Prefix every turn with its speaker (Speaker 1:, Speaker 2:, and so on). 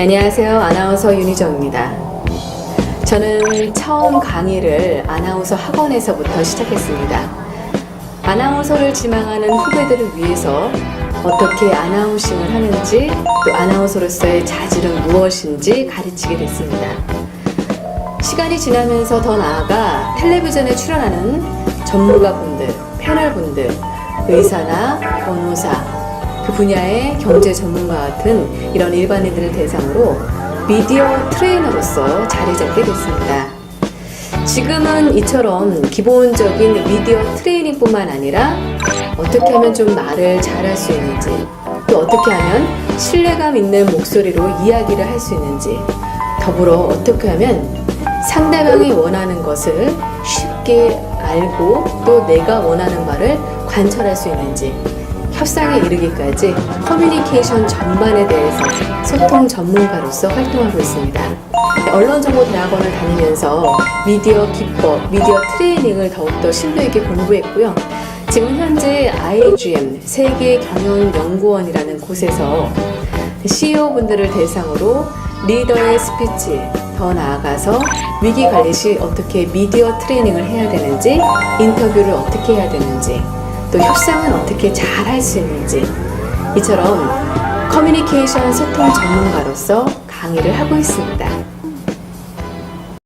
Speaker 1: 안녕하세요. 아나운서 윤희정입니다. 저는 처음 강의를 아나운서 학원에서부터 시작했습니다. 아나운서를 지망하는 후배들을 위해서 어떻게 아나운싱을 하는지 또 아나운서로서의 자질은 무엇인지 가르치게 됐습니다. 시간이 지나면서 더 나아가 텔레비전에 출연하는 전문가분들, 패널분들, 의사나 변호사, 그 분야의 경제 전문가 같은 이런 일반인들을 대상으로 미디어 트레이너로서 자리 잡게 됐습니다. 지금은 이처럼 기본적인 미디어 트레이닝뿐만 아니라 어떻게 하면 좀 말을 잘할 수 있는지 또 어떻게 하면 신뢰감 있는 목소리로 이야기를 할 수 있는지 더불어 어떻게 하면 상대방이 원하는 것을 쉽게 알고 또 내가 원하는 말을 관철할 수 있는지 협상에 이르기까지 커뮤니케이션 전반에 대해서 소통 전문가로서 활동하고 있습니다. 언론정보대학원을 다니면서 미디어 기법, 미디어 트레이닝을 더욱더 심도 있게 공부했고요. 지금 현재 IGM 세계 경영 연구원이라는 곳에서 CEO분들을 대상으로 리더의 스피치, 더 나아가서 위기 관리 시 어떻게 미디어 트레이닝을 해야 되는지, 인터뷰를 어떻게 해야 되는지, 또 협상은 어떻게 잘 할 수 있는지, 이처럼 커뮤니케이션 소통 전문가로서 강의를 하고 있습니다.